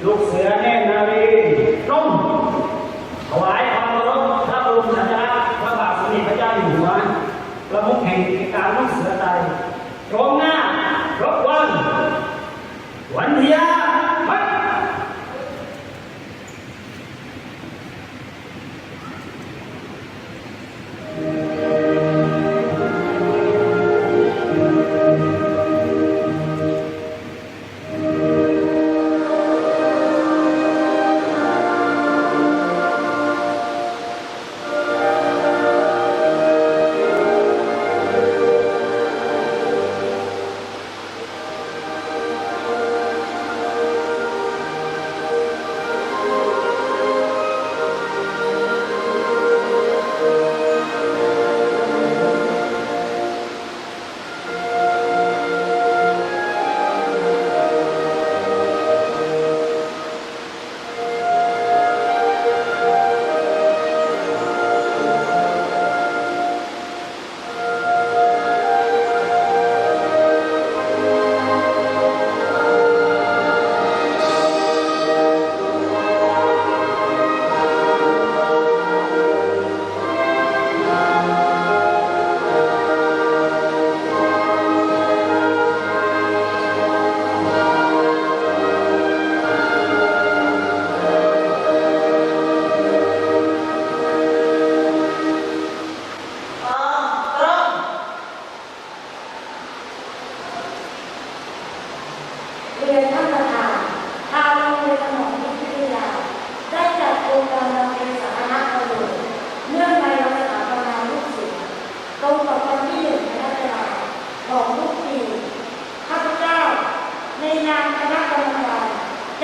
não foi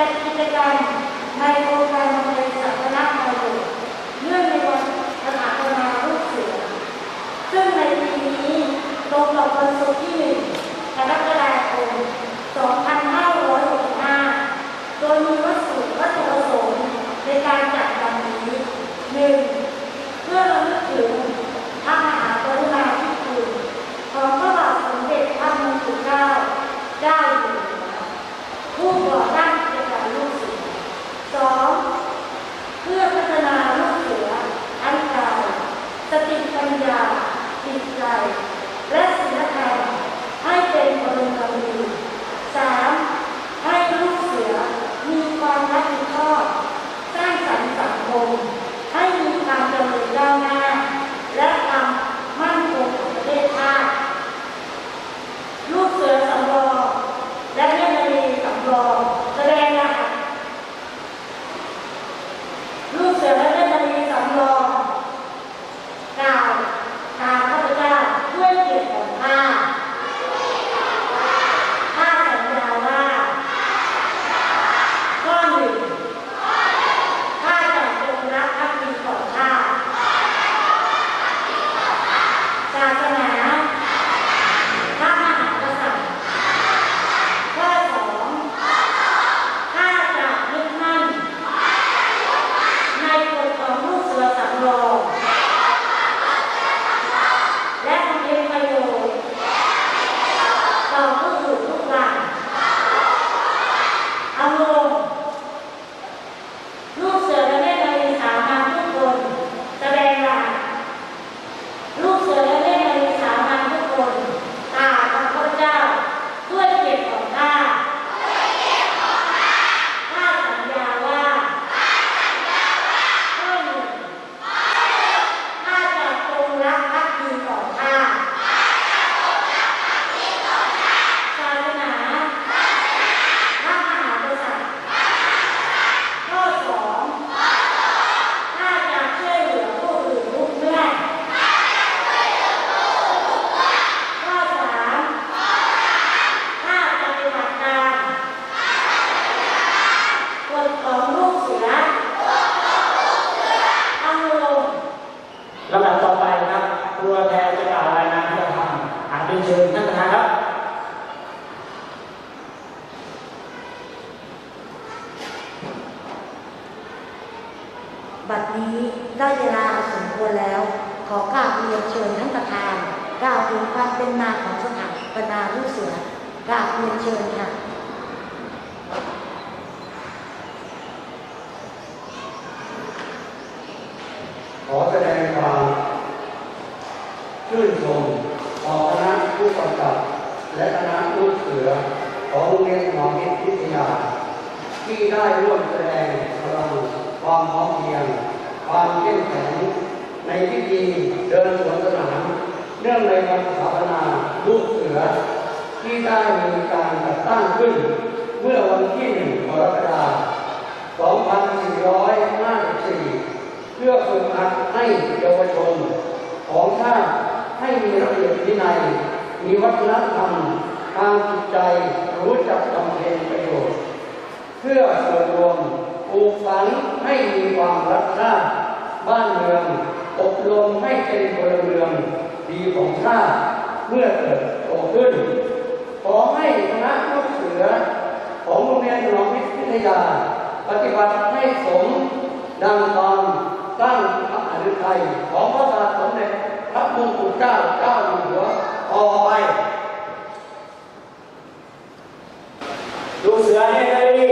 จัดกิจกรรมในโครงการโนสัตนามรดกเนื่องในวันสถาปนาลูกสือ ซึ่งในปีนี้ตรงกับวันศุตี่หนึ่งกรกฎาคม2565 โดยมีวัตถุวัตถุประสงค์ในการจัดดังนี้หนึ่ง บัดนี้ได้เวลาสมควรแล้ว ขอกราบเรียนเชิญท่านประธานกล่าวถึงความเป็นมาของสถาปนาลูกเสือกราบเรียนเชิญค่ะขอแสดงความชื่นชมต่อคณะผู้กำกับ และคณะผู้เสือของโรงเรียนหนองเพชรพิทยา ที่ได้ร่วมแสดงพลัง ความพร้อมเพียง ความเข้มแข็งในพิธีเดินสวนสนามเนื่องในวันสถาปนาลูกเสือ ที่ได้มีการจัดตั้งขึ้น เมื่อวันที่หนึ่งกรกฎาคม2454 เพื่อฝึกหัดให้เยาวชน ของชาติให้มีระเบียบวินัย มีวัฒนธรรมทางจิตใจรู้จักบำเพ็ญประโยชน์ เพื่อส่วนรวม ปลูกฝังให้มีความรักชาติบ้านเมืองอบรมให้เป็นพลเมืองดีของชาติเมื่อเกิดโตขึ้น ขอให้คณะลูกเสือ ของโรงเรียนหนองวิทยา ปฏิบัติให้สมดังความตั้งพระอนุทัยของพระบาทสมเด็จพระมงกุฎเกล้าเจ้าอยู่หัวต่อไป ลูกเสือเนี่ยเ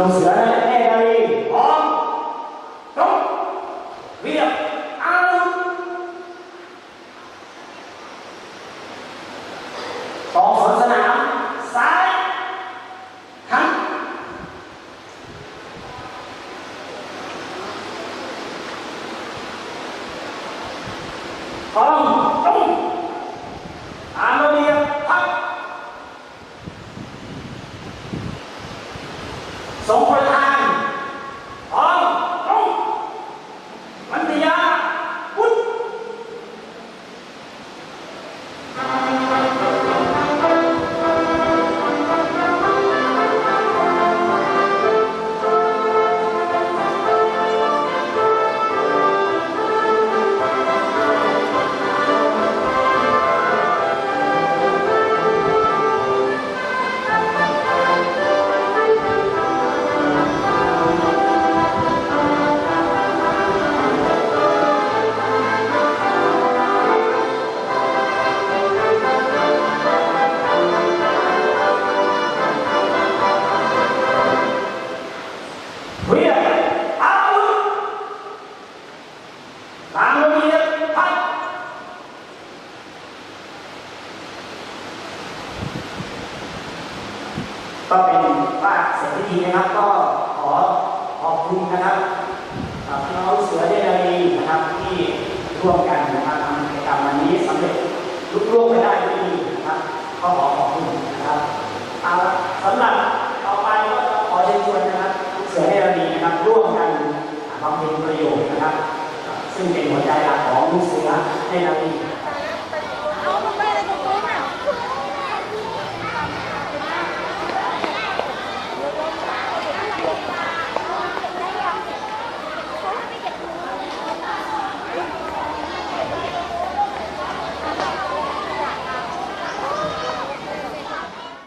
ลูก ก็เป็นว่าเสร็จพิธีนะครับ ก็ขอขอบคุณนะครับอ่าพี่น้องเสือเดนารีนะครับที่ร่วมกันนะครับทำกิจกรรมวันนี้สำเร็จลุล่วงไปได้ด้วยดีนะครับ ก็ขอขอบคุณนะครับเอาสำหรับต่อไปก็ขอเชิญชวนนะครับเสือเดนารีนะครับ ร่วมกันบำเพ็ญประโยชน์นะครับ ซึ่งเป็นหัวใจหลักของเสือเดนารี